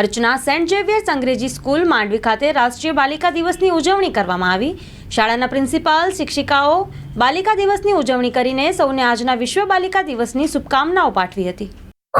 અર્ચના Saint Xavier's અંગ્રેજી school Mandvi ખાતે રાષ્ટ્રીય બાલિકા દિવસની ઉજવણી કરવામાં આવી. શાળાના પ્રિન્સિપાલ શિક્ષિકાઓ બાલિકા દિવસની ઉજવણી કરીને સૌને આજના વિશ્વ બાલિકા દિવસની શુભકામનાઓ પાઠવી હતી.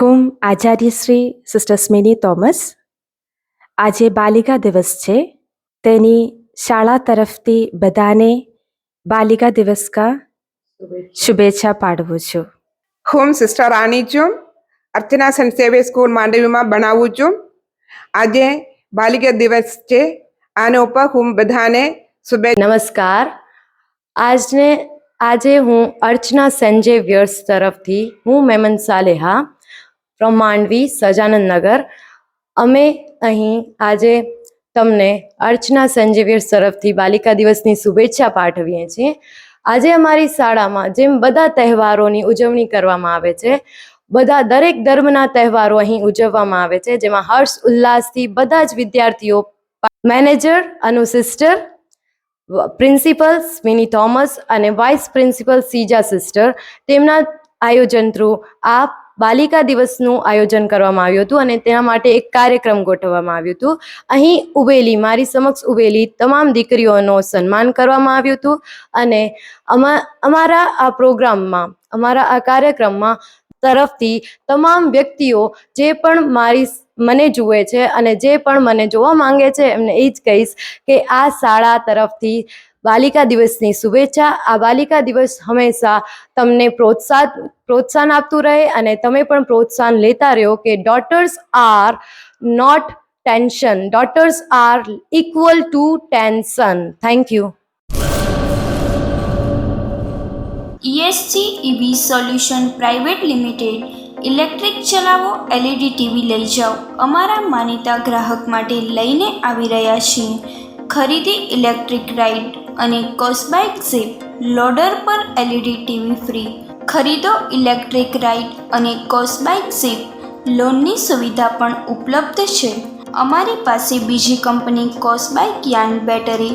હું આચાર્ય શ્રી સિસ્ટર સ્મિની થોમસ આજે બાલિકા દિવસ છે. તેની શાળા તરફથી બધાને બાલિકા દિવસ કા શુભેચ્છા પાઠવું છું. હું સિસ્ટર રાની છું. અર્ચના સેન્ટ સેવે સ્કૂલ માંડવીમાં ભણાવું છું. આજે બાલિકા દિવસ છે. આના ઉપર હું બધાને શુભે નમસ્કાર. આજને, આજે હું અર્ચના સંજય વ્યર્સ તરફથી હું મેમન સાલેહા ફ્રોમ માંડવી સજાનંદ નગર અમે અહીં આજે તમને અર્ચના સંજય તરફથી બાલિકા દિવસની શુભેચ્છા પાઠવીએ છીએ. આજે અમારી શાળામાં જેમ બધા તહેવારોની ઉજવણી કરવામાં આવે છે બધા દરેક ધર્મના તહેવારો અહીં ઉજવવામાં આવે છે, જેમાં હર્ષ, ઉલ્લાસથી બધા જ વિદ્યાર્થીઓ manager Anu sister principal Smini Thomas અને વાઇસ પ્રિન્સિપલ સીજા સિસ્ટર તેમના આયોજન થ્રુ આ બાલિકા દિવસનું આયોજન કરવામાં આવ્યું હતું અને તેના માટે એક કાર્યક્રમ ગોઠવવામાં આવ્યું હતું. અહીં ઉભેલી મારી સમક્ષ ઉભેલી તમામ દીકરીઓનો સન્માન કરવામાં આવ્યું હતું અને અમા અમારા આ પ્રોગ્રામમાં, અમારા આ કાર્યક્રમમાં તરફથી તમામ વ્યક્તિઓ જે પણ મારી મને જુએ છે અને જે પણ મને જોવા માંગે છે, એમને એ જ કહીશ કે આ શાળા તરફથી બાલિકા દિવસની શુભેચ્છા. આ બાલિકા દિવસ હંમેશા તમને પ્રોત્સાહન પ્રોત્સાહન આપતું રહે અને તમે પણ પ્રોત્સાહન લેતા રહ્યો કે daughters are not tension. Daughters are equal to tension. Thank you. ESG EV solution private limited electric ચલાવો એલઈડી ટીવી લઈ જાઓ. અમારા માનીતા ગ્રાહક માટે લઈને આવી રહ્યા છીએ. ખરીદી ઇલેક્ટ્રિક રાઇડ અને કોસ્બાઇક ઝીપ લોડર પર એલઈડી ટીવી ફ્રી. ખરીદો ઇલેક્ટ્રિક રાઇડ અને કોસ્બાઇક ઝીપ. લોનની સુવિધા પણ ઉપલબ્ધ છે. અમારી પાસે બીજી કંપની કોસ્બાઇક યાન battery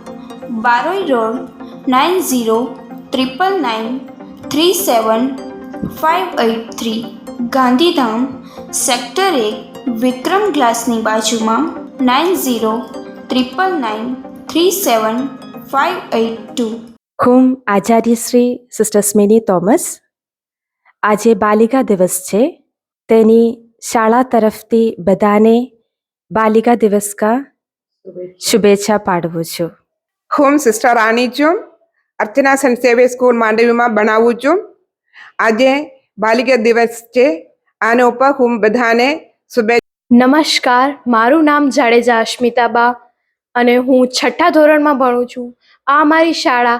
Baroi road nine zero triple nine three seven five eight three Gandhidham sector એક વિક્રમ ગ્લાસની બાજુમાં nine zero triple nine three seven five eight two. હું આચાર્યશ્રી સિસ્ટર સ્મિની થોમસ. આજે બાલિકા દિવસ છે. તેની શાળા તરફથી બધાને બાલિકા દિવસ કા શુભેચ્છા પાઠવું છું. હું સિસ્ટર રાની છું. અર્ચના સેન્ટ સેવે સ્કૂલ માંડવીમાં ભણાવું છું. આજે બાલિકા દિવસ છે. આને ઉપર હું બધાને શુભે નમસ્કાર, મારું નામ જાડેજા અશ્મિતાબા અને હું છઠ્ઠા ધોરણમાં ભણું છું. આ અમારી શાળા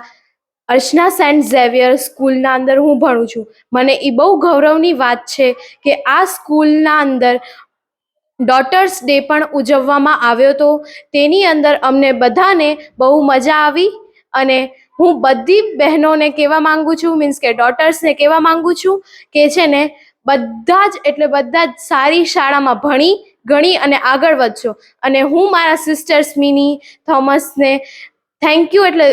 અર્ચના સેન્ટ ઝેવિયર સ્કૂલના અંદર હું ભણું છું. મને એ બહુ ગૌરવની વાત છે કે આ સ્કૂલના અંદર ડોટર્સ ડે પણ ઉજવવામાં આવ્યો હતો. તેની અંદર અમને બધાને બહુ મજા આવી અને હું બધી બહેનોને કહેવા માંગુ છું મીન્સ કે ડોટર્સને કહેવા માંગુ છું કે છે ને, બધા જ એટલે બધા જ સારી શાળામાં ભણી, ગણી અને આગળ વધશો. અને હું મારા સિસ્ટર્સ મિની થોમસને થેન્ક યુ એટલે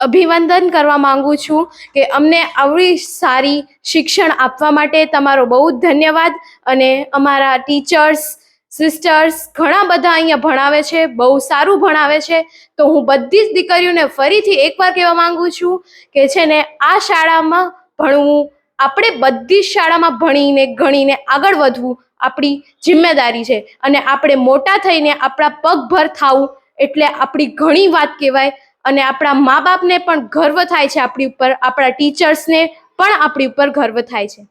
અભિવંદન કરવા માંગુ છું કે અમને આવડી સારી શિક્ષણ આપવા માટે તમારો બહુ જ ધન્યવાદ અને અમારા ટીચર્સ, સિસ્ટર્સ ઘણા બધા અહીંયા ભણાવે છે, બહુ સારું ભણાવે છે. તો હું બધી જ દીકરીઓને ફરીથી એકવાર કહેવા માંગુ છું કે છે ને, આ શાળામાં ભણવું, આપણે બધી જ શાળામાં ભણીને, ગણીને આગળ વધવું આપણી જિમ્મેદારી છે. અને આપણે મોટા થઈને આપણા પગભર થવું એટલે આપણી ઘણી વાત કહેવાય. અને આપણા મા બાપને પણ ગર્વ થાય છે આપણી ઉપર, આપણા ટીચર્સને પણ આપણી ઉપર ગર્વ થાય છે.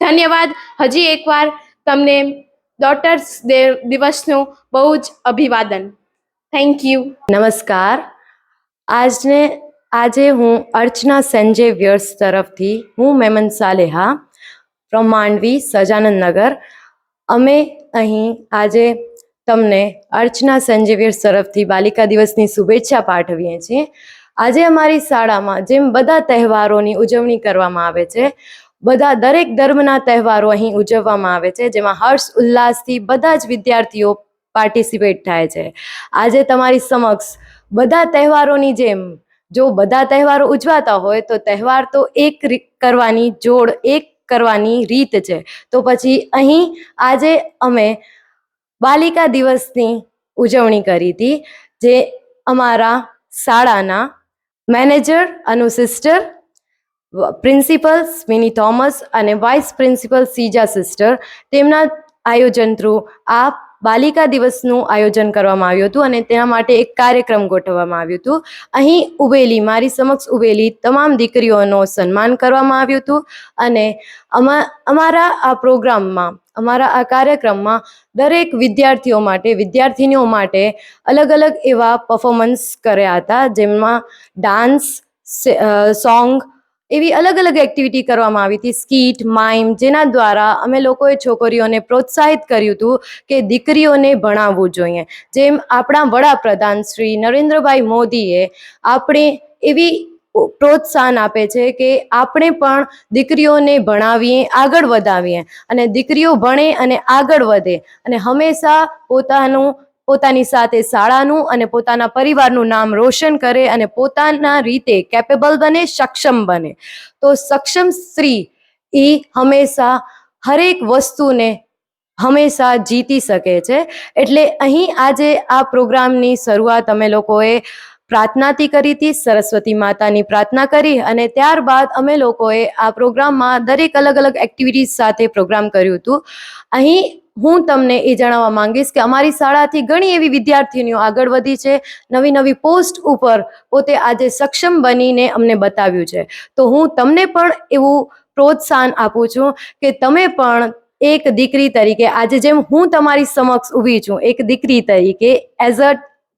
ધન્યવાદ. હજી એકવાર તમને ડોટર્સ ડે દિવસનું બહુ જ અભિવાદન. થેન્ક યુ નમસ્કાર. આજને, આજે હું અર્ચના સંજય વ્યર્સ તરફથી હું મેમન સાલેહા ફ્રોમ માંડવી સજાનંદ નગર. અમે અહીં આજે તમને અર્ચના સંજીવીર તરફથી બાલિકા દિવસની શુભેચ્છા પાઠવીએ છીએ. આજે અમારી શાળામાં જેમ બધા તહેવારોની ઉજવણી કરવામાં આવે છે, બધા દરેક ધર્મના તહેવારો અહીં ઉજવવામાં આવે છે, જેમાં હર્ષ, ઉલ્લાસથી બધા જ વિદ્યાર્થીઓ પાર્ટિસિપેટ થાય છે. આજે તમારી સમક્ષ બધા તહેવારોની જેમ જો બધા તહેવારો ઉજવાતા હોય તો તહેવાર તો એક કરવાની, જોડ એક કરવાની રીત છે. તો પછી અહીં આજે અમે બાલિકા દિવસની ઉજવણી કરી હતી, જે અમારા શાળાના manager Anu sister principal Smini Thomas અને વાઇસ પ્રિન્સિપલ સીજા સિસ્ટર તેમના આયોજન થ્રુ આ બાલિકા દિવસનું આયોજન કરવામાં આવ્યું હતું અને તેના માટે એક કાર્યક્રમ ગોઠવવામાં આવ્યું હતું. અહીં ઉભેલી મારી સમક્ષ ઉભેલી તમામ દીકરીઓનો સન્માન કરવામાં આવ્યું હતું અને અમા, અમારા આ પ્રોગ્રામમાં, અમારા આ કાર્યક્રમમાં દરેક વિદ્યાર્થીઓ માટે, વિદ્યાર્થીનીઓ માટે અલગ અલગ એવા પરફોર્મન્સ કર્યા હતા. જેમાં ડાન્સ સોંગ એવી અલગ અલગ એક્ટિવિટી કરવામાં આવી હતી. સ્કીટ માઇમ જેના દ્વારા અમે લોકોએ છોકરીઓને પ્રોત્સાહિત કર્યું હતું કે દીકરીઓને ભણાવવું જોઈએ. જેમ આપણા વડાપ્રધાન શ્રી નરેન્દ્રભાઈ મોદીએ આપણે એવી પ્રોત્સાહન આપે છે કે આપણે પણ દીકરીઓને ભણાવીએ, આગળ વધાવીએ. અને દીકરીઓ ભણે અને આગળ વધે. અને હંમેશા પોતાનું પોતાની સાથે શાળાનું અને પોતાના પરિવારનું નામ રોશન કરે અને પોતાના રીતે કેપેબલ બને, સક્ષમ બને. તો સક્ષમ સ્ત્રી એ હંમેશા હરેક વસ્તુને હંમેશા જીતી શકે છે. એટલે અહીં આજે આ પ્રોગ્રામની શરૂઆત અમે લોકોએ પ્રાર્થનાથી કરી હતી, સરસ્વતી માતાની પ્રાર્થના કરી અને ત્યારબાદ અમે લોકોએ આ પ્રોગ્રામમાં દરેક અલગ અલગ એક્ટિવિટીઝ સાથે પ્રોગ્રામ કર્યું હતું. અહીં હું તમને એ જણાવવા માંગીશ કે અમારી શાળાથી ઘણી એવી વિદ્યાર્થીનીઓ આગળ વધી છે. નવી નવી પોસ્ટ ઉપર પોતે આજે સક્ષમ બનીને અમને બતાવ્યું છે. તો હું તમને પણ એવું પ્રોત્સાહન આપું છું કે તમે પણ એક દીકરી તરીકે આજે જેમ હું તમારી સમક્ષ ઊભી છું, એક દીકરી તરીકે as a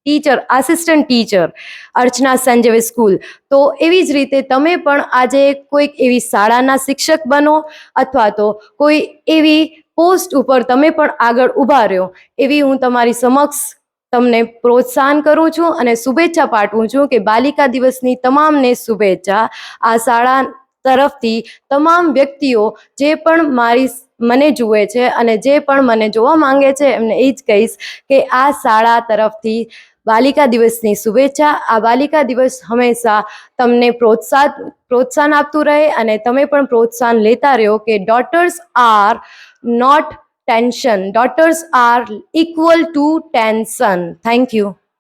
teacher assistant teacher Archana Sanjay school. તો એવી જ રીતે તમે પણ આજે કોઈક એવી શાળાના શિક્ષક બનો અથવા તો કોઈ એવી પોસ્ટ ઉપર તમે પણ આગળ ઊભા રહ્યો. એવી હું તમારી સમક્ષ તમને પ્રોત્સાહન કરું છું અને શુભેચ્છા પાઠવું છું કે બાલિકા દિવસની તમામને શુભેચ્છા. આ શાળા તરફથી તમામ વ્યક્તિઓ જે પણ મારી મને જુએ છે અને જે પણ મને જોવા માંગે છે, એમને એ જ કહીશ કે આ શાળા તરફથી બાલિકા દિવસની શુભેચ્છા. આ બાલિકા દિવસ હંમેશા તમને પ્રોત્સાહન પ્રોત્સાહન આપતું રહે અને તમે પણ પ્રોત્સાહન લેતા રહ્યો કે daughters are not tension. Daughters are equal to tension. Thank you.